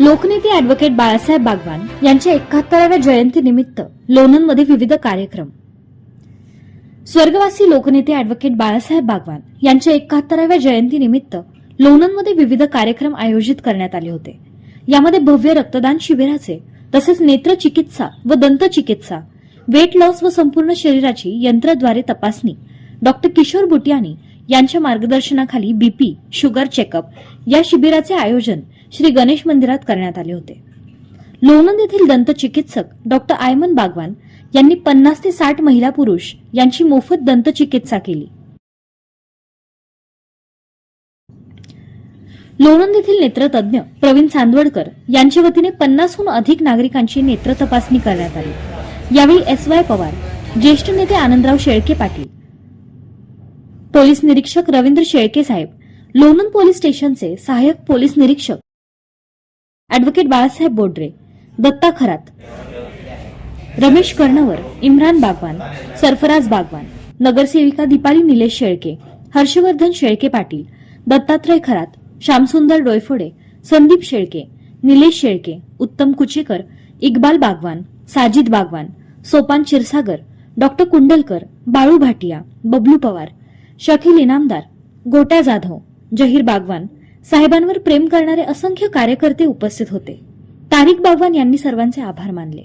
लोकनेते अॅडव्होकेट बाळासाहेब बागवान यांच्या एकाहत्तराव्या जयंतीनिमित्त लोणंदमध्ये विविध कार्यक्रम. स्वर्गवासी लोकनेते अॅडव्होकेट बाळासाहेब बागवान यांच्या एकाहत्तराव्या जयंतीनिमित्त लोणंदमध्ये विविध कार्यक्रम आयोजित करण्यात आले होते. यामध्ये भव्य रक्तदान शिबिराचे तसेच नेत्रचिकित्सा व दंतचिकित्सा वेट लॉस व संपूर्ण शरीराची यंत्राद्वारे तपासणी डॉक्टर किशोर बुटियानी यांच्या मार्गदर्शनाखाली बीपी शुगर चेकअप या शिबिराचे आयोजन श्री गणेश मंदिरात करण्यात आले होते. लोणंद येथील दंतचिकित्सक डॉक्टर आयमन बागवान यांनी पन्नास ते साठ महिला पुरुष यांची मोफत दंतचिकित्सा केली. लोणंद येथील नेत्रतज्ञ प्रवीण चांदवडकर यांच्या वतीने पन्नासहून अधिक नागरिकांची नेत्र तपासणी करण्यात आली. यावेळी एस वाय पवार ज्येष्ठ नेते आनंदराव शेळके पाटील पोलीस निरीक्षक रवींद्र शेळके साहेब लोणंद पोलीस स्टेशनचे सहाय्यक पोलीस निरीक्षक अॅडव्होकेट बाळासाहेब बोडरे दत्ता खरात रमेश कर्णवर इम्रान बागवान सरफराज बागवान नगरसेविका दीपाली निलेश शेळके हर्षवर्धन शेळके पाटील दत्तात्रय खरात श्यामसुंदर डोयफोडे संदीप शेळके निलेश शेळके उत्तम कुचेकर इक्बाल बागवान साजिद बागवान सोपान क्षीरसागर डॉक्टर कुंडलकर बाळू भाटिया बबलू पवार शकील इनामदार गोट्या जाधव जहीर बागवान साहेबांवर प्रेम करणारे असंख्य कार्यकर्ते उपस्थित होते. तारिक बागवान यांनी सर्वांचे आभार मानले.